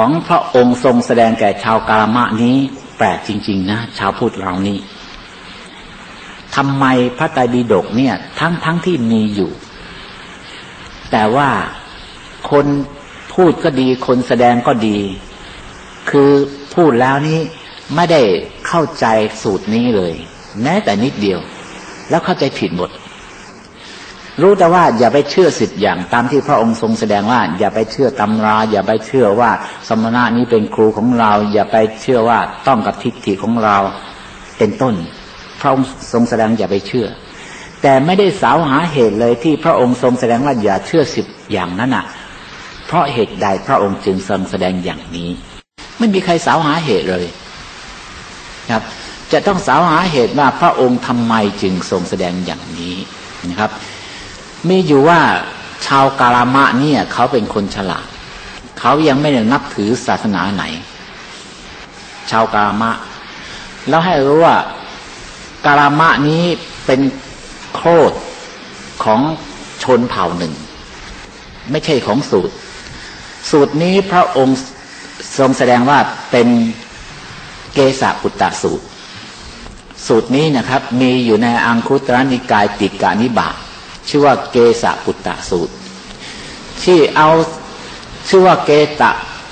ของพระองค์ทรงแสดงแก่ชาวกาลมะนี้แปลกจริง ๆ นะ ชาวพุทธเรานี้ทำไมพระไตรปิฎกเนี่ย ทั้งทั้งที่มีอยู่ แต่ว่าคนพูดก็ดีคนแสดงก็ดี คือพูดแล้วนี้ไม่ได้เข้าใจสูตรนี้เลย แม้แต่นิดเดียว แล้วเข้าใจผิดหมด รู้แต่ว่าอย่าไปเชื่อสิทธิ์อย่างตามที่พระองค์ทรงแสดงว่า อย่าไปเชื่อตำรา อย่าไปเชื่อว่าสมณะนี้เป็นครูของเรา อย่าไปเชื่อว่าต้องกับทิฏฐิของเราเป็นต้น พระองค์ทรงแสดงอย่าไปเชื่อ แต่ไม่ได้สาวหาเหตุเลยที่พระองค์ทรงแสดงว่าอย่าเชื่อสิทธิ์อย่างนั้นอะ เพราะเหตุใดพระองค์จึงทรงแสดงอย่างนี้ ไม่มีใครสาวหาเหตุเลยครับ จะต้องสาวหาเหตุว่าพระองค์ทำไมจึงทรงแสดงอย่างนี้นะครับ มีอยู่ว่าชาวกาลามะเนี่ยเขาเป็นคนฉลาด เขายังไม่ได้นับถือศาสนาไหน ชาวกาลามะ แล้วให้รู้ว่ากาลามะนี้เป็นโคตรของชนเผ่าหนึ่ง ไม่ใช่ของสูตร สูตรนี้พระองค์ทรงแสดงว่าเป็นเกสาปุตตะสูตร สูตรนี้นะครับ มีอยู่ในอังคุตรนิกายติกานิบาต ชื่อว่าเกสาปุตตะสูตร ที่เอาชื่อว่าเกตะ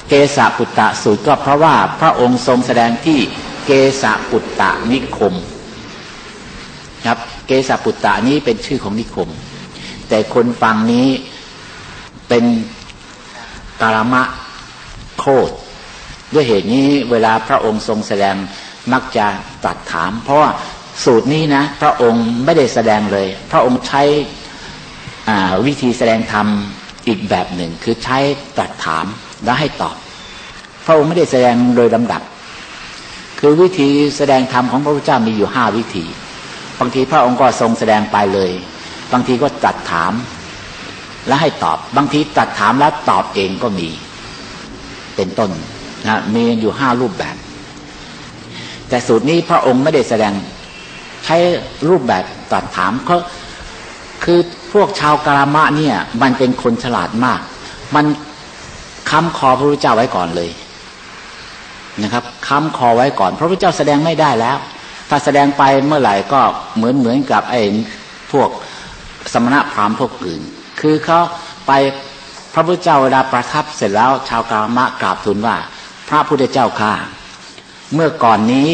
เกสาปุตตะสูตรก็เพราะว่าพระองค์ทรงแสดงที่เกสาปุตตะนิคมครับเกสาปุตตะนี้เป็นชื่อของนิคม แต่คนฟังนี้เป็นกาลมะโคตด้วยเหตุนี้เวลาพระองค์ทรงแสดงมักจะตรัสถาม เพราะว่าสูตรนี้นะ พระองค์ไม่ได้แสดงเลย พระองค์ใช้ วิธีแสดงธรรมอีกแบบหนึ่งคือใช้ตรัสถามแล้วให้ตอบ พระองค์ไม่ได้แสดงโดยลำดับ คือวิธีแสดงธรรมของพระพุทธเจ้ามีอยู่ห้าวิธี บางทีพระองค์ก็ทรงแสดงไปเลย บางทีก็ตรัสถามแล้วให้ตอบ บางทีตรัสถามแล้วตอบเองก็มี เป็นต้นนะมีอยู่ห้ารูปแบบ แต่สูตรนี้พระองค์ไม่ได้แสดงใช้รูปแบบตรัสถามเขาคือ พวกชาวกรามะเนี่ย มันเป็นคนฉลาดมาก มันค้ำคอพระพุทธเจ้าไว้ก่อนเลยนะครับค้ำคอไว้ก่อน พระพุทธเจ้าแสดงไม่ได้แล้ว ถ้าแสดงไปเมื่อไหร่ก็เหมือนเหมือนกับไอ้พวกสมณะพราหมณ์พวกอื่น คือเขาไปพระพุทธเจ้าเวลาประทับเสร็จแล้ว ชาวกรามะกราบทูลว่า พระพุทธเจ้าข้าเมื่อก่อนนี้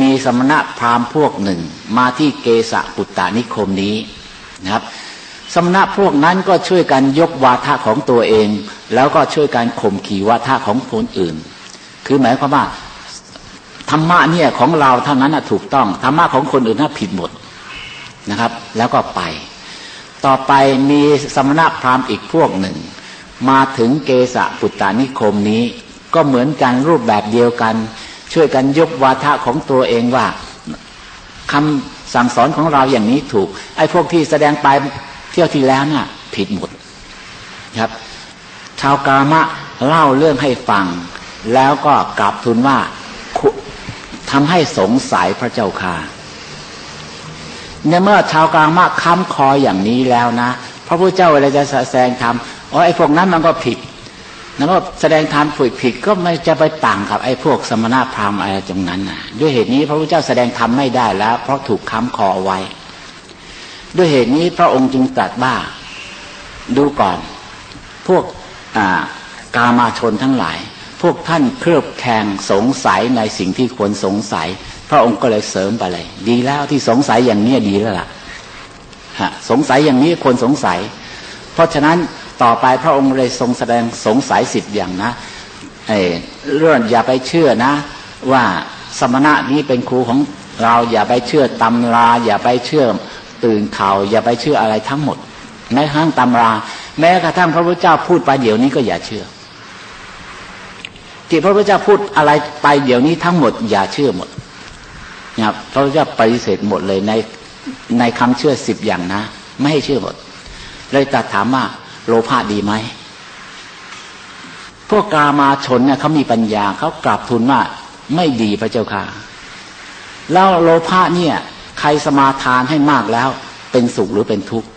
มีสมณะพราหมณ์พวกหนึ่ง มาที่เกสะปุตตานิคมนี้นะครับ สมณะพวกนั้นก็ช่วยกันยกวาทะของตัวเอง แล้วก็ช่วยกันข่มขี่วาทะของคนอื่น คือหมายความว่าธรรมะเนี่ยของเราเท่านั้นถูกต้องธรรมะของคนอื่นน่าผิดหมดนะครับ แล้วก็ไป ต่อไปมีสมณะพราหมณ์อีกพวกหนึ่ง มาถึงเกสะปุตตานิคมนี้ ก็เหมือนกันรูปแบบเดียวกัน ช่วยกันยกวาทะของตัวเองว่าคำสั่งสอนของเราอย่างนี้ถูก ไอ้พวกที่แสดงไป เที่ยวที่แล้วน่ะ ผิดหมดครับ ชาวกามะเล่าเรื่องให้ฟัง แล้วก็กลับทูลว่าทำให้สงสัยพระเจ้าค่ะในเมื่อชาวกามะค้ำคออย่างนี้แล้วนะพระพุทธเจ้าเวลาจะแสดงธรรมอ๋อไอ้พวกนั้นมันก็ผิดแล้วก็แสดงธรรมผิดผิดก็ไม่จะไปต่างกับไอ้พวกสมณะพราหมณ์อะไรตรงนั้นนะด้วยเหตุนี้พระพุทธเจ้าแสดงธรรมไม่ได้แล้ว เพราะถูกค้ำคอไว้ ด้วยเหตุนี้พระองค์จึงตรัสว่าดูก่อน พวกกามาชนทั้งหลาย พวกท่านเครือบแคงสงสัยในสิ่งที่ควรสงสัย พระองค์ก็เลยเสริมไปเลย ดีแล้วที่สงสัยอย่างนี้ดีแล้วล่ะฮะสงสัยอย่างนี้ควรสงสัย เพราะฉะนั้นต่อไปพระองค์เลยทรงแสดงสงสัยสิทธิ์อย่างนะเอเรื่องอย่าไปเชื่อนะ ว่าสมณะนี้เป็นครูของเราอย่าไปเชื่อตำรา อย่าไปเชื่อ ตื่นข่าวอย่าไปเชื่ออะไรทั้งหมดแม้กระทั่งตำรา แม้กระทั่งพระพุทธเจ้าพูดไปเดี๋ยวนี้ก็อย่าเชื่อ ที่พระพุทธเจ้าพูดอะไรไปเดี๋ยวนี้ทั้งหมด อย่าเชื่อหมดนะครับพระพุทธเจ้าปฏิเสธหมดเลยในในคำเชื่อสิบอย่างนะ ไม่ให้เชื่อหมด เลยตัดถามว่าโลภะดีไหมพวกกามาชนเนี่ยเขามีปัญญาเขากลับทูลว่าไม่ดีพระเจ้าค่ะแล้วโลภะเนี่ย ใครสมาทานให้มากแล้ว เป็นสุขหรือเป็นทุกข์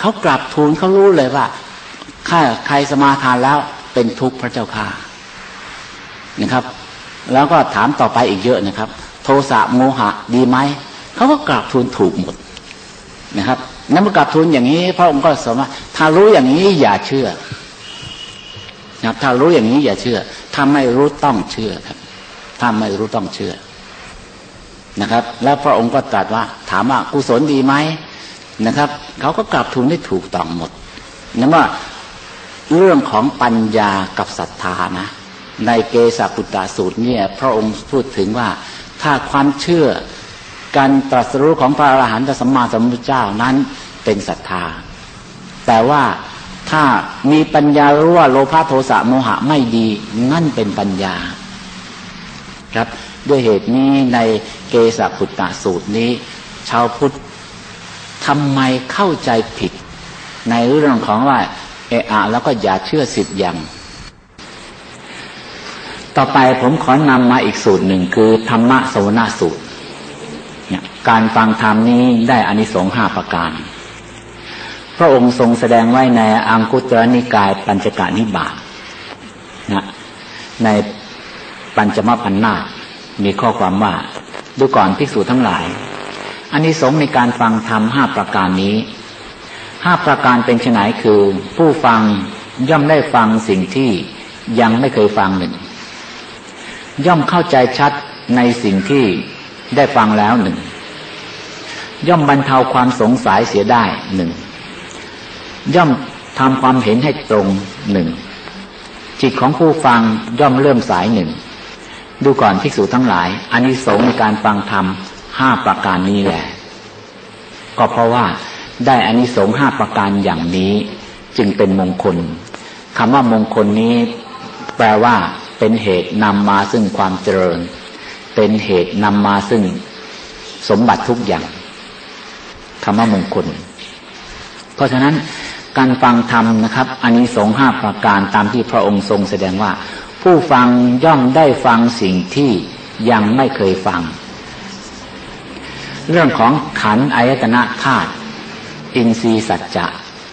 เขากลับทูลเขารู้เลยว่าใครใครสมาทานแล้วเป็นทุกข์พระเจ้าค่ะนะครับ แล้วก็ถามต่อไปอีกเยอะนะครับ โทสะโมหะดีไหมเขาก็กราบทูลถูกหมดนะครับนั้นเมื่อกราบทูลอย่างนี้ พระองค์ก็สอนว่าถ้ารู้อย่างนี้อย่าเชื่อนะครับถ้ารู้อย่างนี้อย่าเชื่อ ถ้าไม่รู้ต้องเชื่อครับ ถ้าไม่รู้ต้องเชื่อ นะครับ แล้วพระองค์ก็ตรัสว่า ถามว่ากุศลดีไหมนะครับเขาก็กราบทูลได้ถูกต้องหมดนั่นว่าเรื่องของปัญญากับศรัทธานะ ในเกสาปุตตาสูตรเนี่ย พระองค์พูดถึงว่าถ้าความเชื่อการตรัสรู้ของพระอรหันตสัมมาสัมพุทธเจ้านั้นเป็นศรัทธา แต่ว่าถ้ามีปัญญารู้ว่าโลภะโทสะโมหะไม่ดีนั่นเป็นปัญญา ครับ ด้วยเหตุนี้ในเกสาปุตตาสูตรนี้ ชาวพุทธทำไมเข้าใจผิด ในเรื่องของว่าเอะอะแล้วก็อย่าเชื่อสิทธิ์อย่าง ต่อไปผมขอนำมาอีกสูตรหนึ่งคือธรรมะโสนสูตรเนี่ยการฟังธรรมนี้ได้อานิสงส์ห้าประการ พระองค์ทรงแสดงไว้ในอังคุตรนิกายปัญจกานิบาตนะในปัญจมพันนา มีข้อความว่า ดูก่อนภิกษุทั้งหลายอานิสงส์ในการฟังธรรมห้าประการนี้ห้าประการเป็นไฉนคือ ผู้ฟังย่อมได้ฟังสิ่งที่ยังไม่เคยฟังหนึ่ง ย่อมเข้าใจชัดในสิ่งที่ได้ฟังแล้วหนึ่ง ย่อมบรรเทาความสงสัยเสียได้หนึ่ง ย่อมทำความเห็นให้ตรงหนึ่งจิตของผู้ฟังย่อมเริ่มสายหนึ่ง ดูก่อนภิกษุทั้งหลายอานิสงส์ในการฟังธรรมห้าประการนี้แหละ ก็เพราะว่าได้อานิสงส์ห้าประการอย่างนี้จึงเป็นมงคลคำว่ามงคลนี้แปลว่า เป็นเหตุนำมาซึ่งความเจริญ เป็นเหตุนำมาซึ่งสมบัติทุกอย่างคำว่ามงคล เพราะฉะนั้นการฟังธรรมนะครับอันนี้สงห้าประการตามที่พระองค์ทรงแสดงว่า ผู้ฟังย่อมได้ฟังสิ่งที่ยังไม่เคยฟัง เรื่องของขันอายตนะธาตุอินทรีสัจจะ